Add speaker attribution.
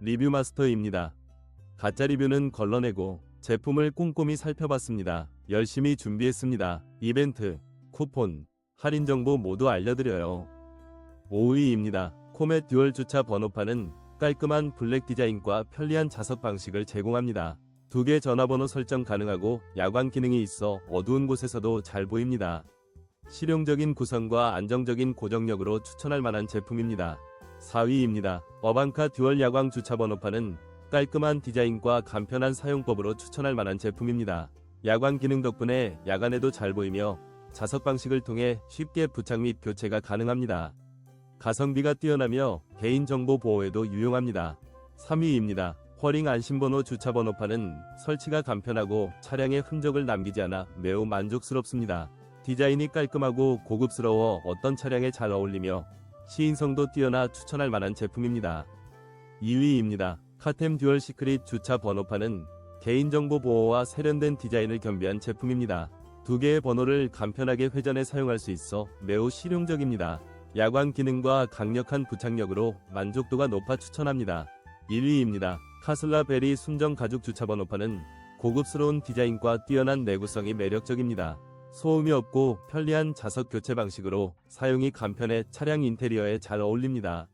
Speaker 1: 리뷰 마스터입니다. 가짜 리뷰는 걸러내고 제품을 꼼꼼히 살펴봤습니다. 열심히 준비했습니다. 이벤트, 쿠폰, 할인 정보 모두 알려드려요. 5위입니다. 코멧 듀얼 주차 번호판은 깔끔한 블랙 디자인과 편리한 좌석 방식을 제공합니다. 두 개 전화번호 설정 가능하고 야광 기능이 있어 어두운 곳에서도 잘 보입니다. 실용적인 구성과 안정적인 고정력으로 추천할 만한 제품입니다. 4위입니다. 어반카 듀얼 야광 주차 번호판은 깔끔한 디자인과 간편한 사용법으로 추천할 만한 제품입니다. 야광 기능 덕분에 야간에도 잘 보이며 자석 방식을 통해 쉽게 부착 및 교체가 가능합니다. 가성비가 뛰어나며 개인정보 보호에도 유용합니다. 3위입니다. 허링 안심번호 주차 번호판은 설치가 간편하고 차량의 흔적을 남기지 않아 매우 만족스럽습니다. 디자인이 깔끔하고 고급스러워 어떤 차량에 잘 어울리며 시인성도 뛰어나 추천할 만한 제품입니다. 2위입니다. 카템 듀얼 시크릿 주차 번호판은 개인정보 보호와 세련된 디자인을 겸비한 제품입니다. 두 개의 번호를 간편하게 회전해 사용할 수 있어 매우 실용적입니다. 야광 기능과 강력한 부착력으로 만족도가 높아 추천합니다. 1위입니다. 카슬라 베리 순정 가죽 주차 번호판은 고급스러운 디자인과 뛰어난 내구성이 매력적입니다. 소음이 없고 편리한 자석 교체 방식으로 사용이 간편해 차량 인테리어에 잘 어울립니다.